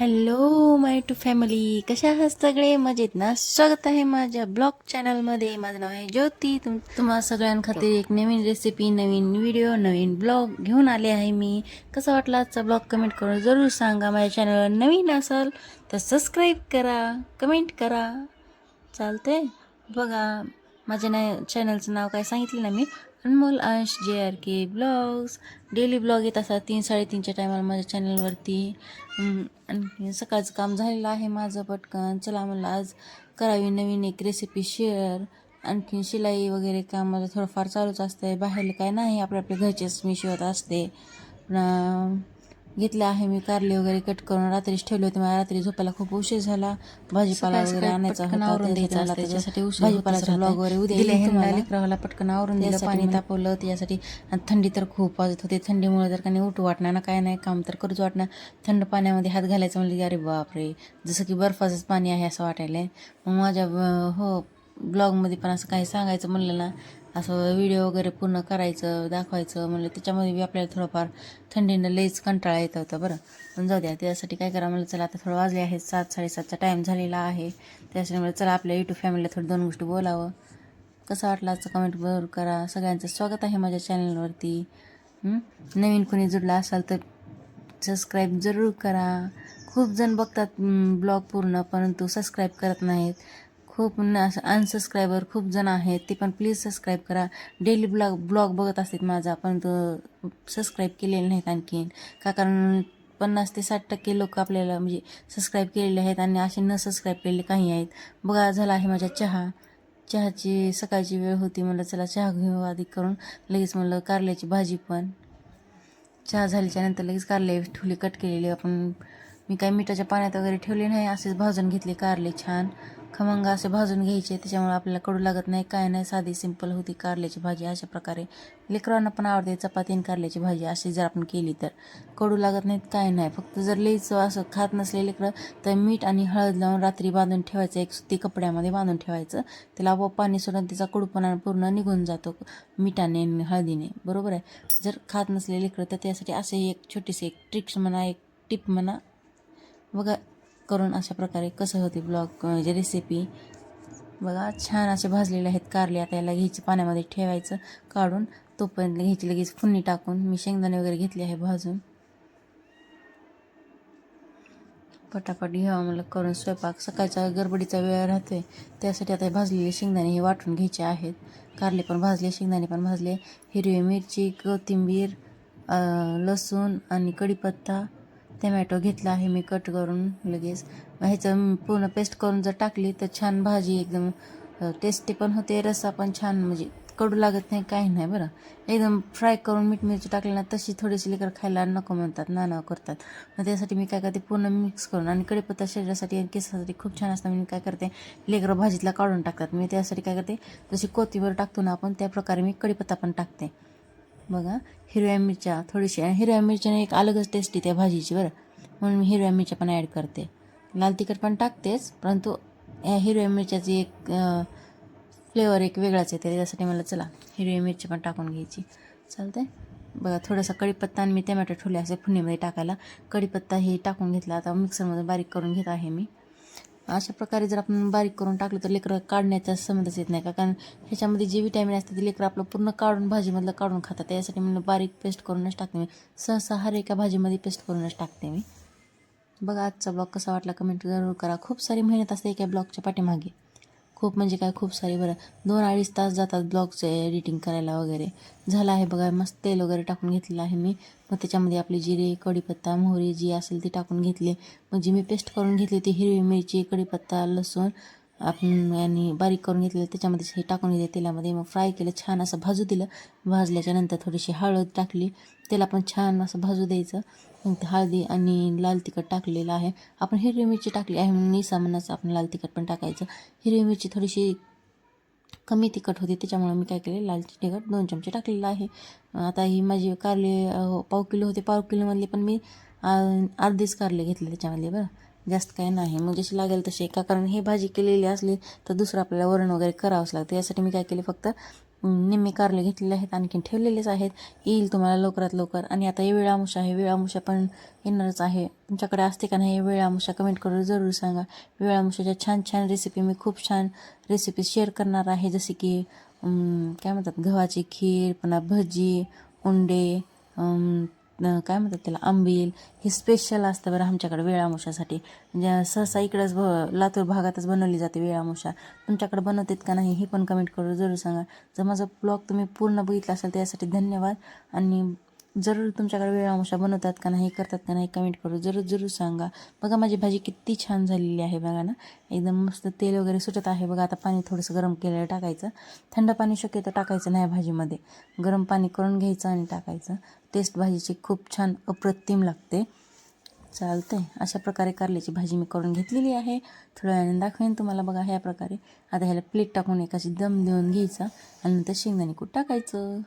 Hello my to family कशा आहात सगळे? मजेत ना? स्वागत आहे माझ्या ब्लॉग चॅनलमध्ये माझं नाव आहे ज्योती. तुम तुम्हा सगळ्यांखातीर एक नवीन रेसिपी नवीन व्हिडिओ नवीन ब्लॉग घेऊन आले आहे मी. कसा वाटला आजचा ब्लॉग कमेंट करून जरूर सांगा. माझ्या चॅनलवर नवीन असाल तर सबस्क्राईब करा. कमेंट करा. चालते बघा माझ्या ना चॅनलचं नाव काय सांगितलं ना मी? Anmol Ansh J R K blogs. Daily blog येत असतात तीन साडेतीनच्या टायमाला माझ्या चॅनलवरती. आणखी सकाळचं काम झालेलं आहे माझं पटकन. चला मला आज करावी नवीन एक रेसिपी शेअर आणखी शिलाई वगैरे काम माझं थोडंफार चालूच असतंय. बाहेर काय नाही आपल्या आपल्या घरचेच मी शिवत असते. घेतले आहे. मी कारले वगैरे कट करून रात्रीच ठेवले होते. मला रात्री झोपायला खूप उशीर झाला. भाजीपाला वगैरे आणायचा होता. त्यासाठी त्याच्यासाठी भाजीपालाच्या ब्लॉग वगैरे उद्या पटकन आवरून दिलं. पाणी तापवलं त्याच्यासाठी आणि थंडी तर खूप वाजत होती. थंडीमुळे जर का नाही उठू वाटणार ना काय नाही काम तर करूच वाटणार. थंड पाण्यामध्ये हात घालायचं म्हणलं की अरे बापरे जसं की बर्फाचंच पाणी आहे असं वाटायला मग माझ्या हो ब्लॉगमध्ये पण असं काही सांगायचं म्हणलं ना असं व्हिडिओ वगैरे पूर्ण करायचं दाखवायचं म्हणलं त्याच्यामध्ये बी आपल्याला थोडंफार थंडीनं लईच कंटाळा येत होता बरं. पण जाऊ द्या त्यासाठी काय करा म्हणलं चला आता थोडं वाजले आहेत सात साडेसातचा टाईम झालेला आहे. त्यासाठी म्हणलं चला आपल्या यूट्यूब फॅमिलीला थोडं दोन गोष्टी बोलावं. कसं वाटलं आजचं कमेंट बरोबर करा. सगळ्यांचं स्वागत आहे माझ्या चॅनलवरती नवीन कोणी जुडला असाल तर सबस्क्राईब जरूर करा. खूप जण बघतात ब्लॉग पूर्ण परंतु सबस्क्राईब करत नाहीत. खूप न असं अनसबस्क्रायबर खूप जण आहेत ते पण प्लीज सबस्क्राईब करा. डेली ब्लॉग ब्लॉग बघत असतात माझा परंतु सबस्क्राईब केलेले नाहीत आणखीन. का कारण पन्नास ते साठ टक्के लोक आपल्याला म्हणजे सबस्क्राईब केलेले आहेत आणि असे न सबस्क्राईब केलेले काही आहेत. बघा झाला आहे माझा चहा. चहाची सकाळची वेळ होती म्हणलं चला चहा घेऊ आधी करून. लगेच म्हणलं कारल्याची भाजी पण. चहा झाल्याच्यानंतर लगेच कारले ठुली कट केलेली आपण मी काही मिठाच्या पाण्यात वगैरे ठेवले नाही असेच भाजून घेतले कारले छान. खमंग असे भाजून घ्यायचे त्याच्यामुळे आपल्याला कडू लागत नाही. काय नाही साधी सिंपल होती कारल्याची भाजी. अशा प्रकारे लेकरांना पण आवडते चपाती आणि कारल्याची भाजी अशी जर आपण केली तर. कडू लागत नाहीत काय नाही. फक्त जर लईच असं खात नसले लेकरं तर मीठ आणि हळद लावून रात्री बांधून ठेवायचं. एक सुती कपड्यामध्ये बांधून ठेवायचं. त्याला आपोआप पाणी सोडून त्याचा कडूपणा पूर्ण निघून जातो मिठाने आणि हळदीने. बरोबर आहे? जर खात नसले लेकरं तर त्यासाठी असे एक छोटीशी एक ट्रिक्स म्हणा एक टिप म्हणा बघा करून अशा प्रकारे कसं होते ब्लॉग म्हणजे रेसिपी बघा छान असे भाजलेले आहेत कारले. आता याला घ्यायचं पाण्यामध्ये ठेवायचं काढून तोपर्यंत घ्यायची लगेच फुन्नी टाकून. मी शेंगदाणे वगैरे घेतले आहे भाजून. पटापट घ्यावा मला करून स्वयंपाक. सकाळचा गडबडीचा वेळ राहतो आहे त्यासाठी आता हे भाजलेले शेंगदाणे हे वाटून घ्यायचे आहेत. कारले पण भाजले शेंगदाणे पण भाजले. हिरवी मिरची कोथिंबीर लसूण आणि कढीपत्ता. टमॅटो घेतला आहे मी कट करून लगेच ह्याचं पूर्ण पेस्ट करून जर टाकली तर छान भाजी एकदम टेस्टी पण होते रस्सा पण छान म्हणजे कडू लागत नाही काही नाही बरं. एकदम फ्राय करून मीठ मिरची टाकली ना तशी थोडीशी लेकर खायला नको म्हणतात ना ना करतात. मग त्यासाठी मी काय करते पूर्ण मिक्स करून आणि कढीपत्ता शरीरासाठी आणि केसासाठी खूप छान असतं मी काय करते लेकरं भाजीतला काढून टाकतात. मी त्यासाठी काय करते जशी कोथिंबीर टाकतो ना आपण त्या प्रकारे मी कढीपत्ता पण टाकते. बघा हिरव्या मिरच्या थोडीशी. आणि हिरव्या मिरच्याने एक अलगच टेस्ट येते भाजीची बरं. म्हणून मी हिरव्या मिरच्या पण ॲड करते. लाल तिखट पण टाकतेच परंतु या हिरव्या मिरच्याची एक फ्लेवर एक वेगळाच येते. त्यासाठी मला चला हिरवी मिरची पण टाकून घ्यायची. चालते बघा थोडासा कढीपत्ता आणि मी टमॅटो ठेवले असे फुणीमध्ये टाकायला. कढीपत्ता हे टाकून घेतला. आता मिक्सरमध्ये बारीक करून घेत आहे मी. अशा प्रकारे जर आपण बारीक करून टाकलं तर लेकरं काढण्याचा संबंधच येत नाही का? कारण ह्याच्यामध्ये जे विटॅमिन असते ते लेकरं आपलं पूर्ण काढून भाजीमधलं काढून खातात. त्यासाठी म्हणलं बारीक पेस्ट करूनच टाकते मी. सहसा हर एका भाजीमध्ये पेस्ट करूनच टाकते मी. बघा आजचा ब्लॉग कसा वाटला कमेंट जरूर करा. खूप सारी मेहनत असते एका ब्लॉगच्या पाठीमागे. खूप म्हणजे काय खूप सारी बरं. दोन अडीच तास जातात ब्लॉगचं एडिटिंग करायला वगैरे. झालं आहे बघा मस्त तेल वगैरे टाकून घेतलेलं आहे मी. मग त्याच्यामध्ये आपली जिरे कढीपत्ता मोहरी जी असेल ती टाकून घेतली. म्हणजे मी पेस्ट करून घेतली ती हिरवी मिरची कढीपत्ता लसूण. आपण आणि बारीक करून घेतलेलं त्याच्यामध्ये हे टाकून घेतलं तेलामध्ये मग फ्राय केलं छान असं भाजू दिलं. भाजल्याच्या नंतर थोडीशी हळद टाकली. त्याला पण छान असं भाजू द्यायचं. मग ते हळदी आणि लाल तिखट टाकलेलं आहे. आपण हिरवी मिरची टाकली आहे. म्हणून निसामनाचं आपण लाल तिखट पण टाकायचं. हिरवी मिरची थोडीशी कमी तिखट होती. त्याच्यामुळे मी काय केले लाल तिखट दोन चमचे टाकलेलं आहे. आता ही माझी कारले पाव किलो होते. पाव किलोमधले पण मी अर्धेच कारले घेतले त्याच्यामधले बरं. जास्त काही नाही. मग जशी लागेल तशी. का? कारण हे भाजी केलेली असली तर दुसरं आपल्याला वरण वगैरे करावंच लागतं. यासाठी मी काय केले फक्त निम्मे कारले घेतलेले आहेत. आणखीन ठेवलेलेच आहेत. येईल तुम्हाला लवकरात लवकर. आणि आता हे वेळामुशा आहे. वेळामुशा पण येणारच आहे. तुमच्याकडे असते का नाही वेळामुशा कमेंट करून जरूर सांगा. वेळामुशाच्या छान छान रेसिपी मी खूप छान रेसिपी शेअर करणार आहे. जसे की काय म्हणतात गव्हाची खीर पुन्हा भजी उंडे काय म्हणतात त्याला आंबील हे स्पेशल असतं बरं आमच्याकडे वेळामुशासाठी. म्हणजे सहसा इकडंच भ लातूर भागातच बनवली जाते वेळामुशा. तुमच्याकडे बनवतात का नाही हे पण कमेंट करून जरूर सांगा. जर माझा ब्लॉग तुम्ही पूर्ण बघितला असेल त्यासाठी धन्यवाद. आणि जरूर तुमच्याकडे वेळामुशा बनवतात का नाही करतात का नाही कमेंट करू जरूर जरूर सांगा. बघा माझी भाजी किती छान झालेली आहे बघा ना. एकदम मस्त तेल वगैरे सुटत आहे बघा. आता पाणी थोडंसं गरम केलेलं टाकायचं. थंड पाणी शक्यतो टाकायचं नाही भाजीमध्ये. गरम पाणी करून घ्यायचं आणि टाकायचं. टेस्ट भाजीची खूप छान अप्रतिम लागते. चालतंय. अशा प्रकारे कारल्याची भाजी मी करून घेतलेली आहे. थोड्या वेळाने दाखवेन तुम्हाला बघा ह्या प्रकारे. आता ह्याला प्लेट टाकून एकाची दम देऊन घ्यायचा. आणि नंतर शेंगदाणे कूट टाकायचं.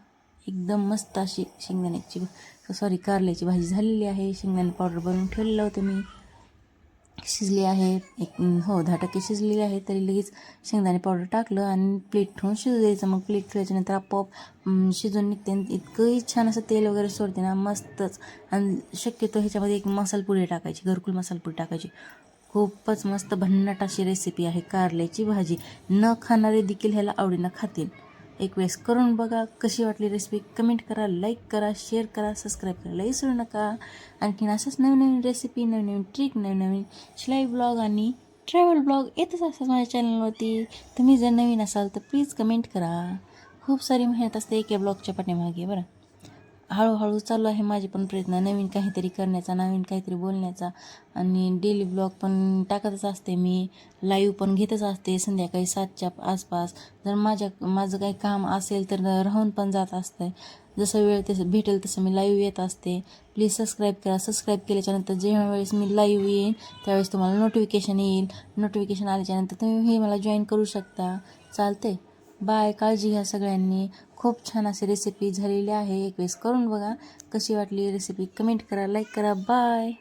एकदम मस्त अशी शेंगदाण्याची सॉरी कारल्याची भाजी झालेली आहे. शेंगदाणे पावडर बनवून ठेवलेलं होतं मी. शिजली आहे. एक हो दहा टक्के शिजलेली आहे. तरी लगेच शेंगदाणे पावडर टाकलं आणि प्लेट ठेवून शिजू द्यायचं. मग प्लेट ठेवायच्यानंतर आपोआप शिजून निघते. इतकंही छान असं तेल वगैरे सोडते ना मस्तच. आणि शक्यतो ह्याच्यामध्ये एक मसालपुरी टाकायची घरकुल मसालपुरी टाकायची. खूपच मस्त भन्नाट अशी रेसिपी आहे कारल्याची भाजी. न खाणारे देखील ह्याला आवडीनं खातील. एक वेळेस करून बघा कशी वाटली रेसिपी कमेंट करा लाईक करा शेअर करा सबस्क्राईब करायला विसरू नका. आणखीन असंच नवीन नवीन रेसिपी नवीन नवीन ट्रिक नवीन नवीन शिलाई ब्लॉग आणि ट्रॅव्हल ब्लॉग येतच असतात माझ्या चॅनलवरती तुम्ही जर नवीन असाल तर प्लीज कमेंट करा. खूप सारी मेहनत असते एका ब्लॉगच्या पाठीमागे बरं? हळूहळू चालू आहे माझे पण प्रयत्न. नवीन काहीतरी करण्याचा नवीन काहीतरी बोलण्याचा. आणि डेली ब्लॉग पण टाकतच असते मी. लाईव्ह पण घेतच असते संध्याकाळी सातच्या आसपास. जर माझ्या माझं काही काम असेल तर राहून पण जात असतं. जसं वेळ तसं भेटेल तसं मी लाईव्ह येत असते. प्लीज सबस्क्राईब करा. सबस्क्राईब केल्याच्यानंतर जेव्हा वेळेस मी लाईव्ह येईन त्यावेळेस तुम्हाला नोटिफिकेशन येईल. नोटिफिकेशन आल्याच्यानंतर तुम्ही हे मला जॉईन करू शकता. चालते बाय काळजी घ्या सगळ्यांनी. खूप छान अशी रेसिपी झालेली आहे. एक वेळेस करून बघा कशी वाटली रेसिपी कमेंट करा लाईक करा. बाय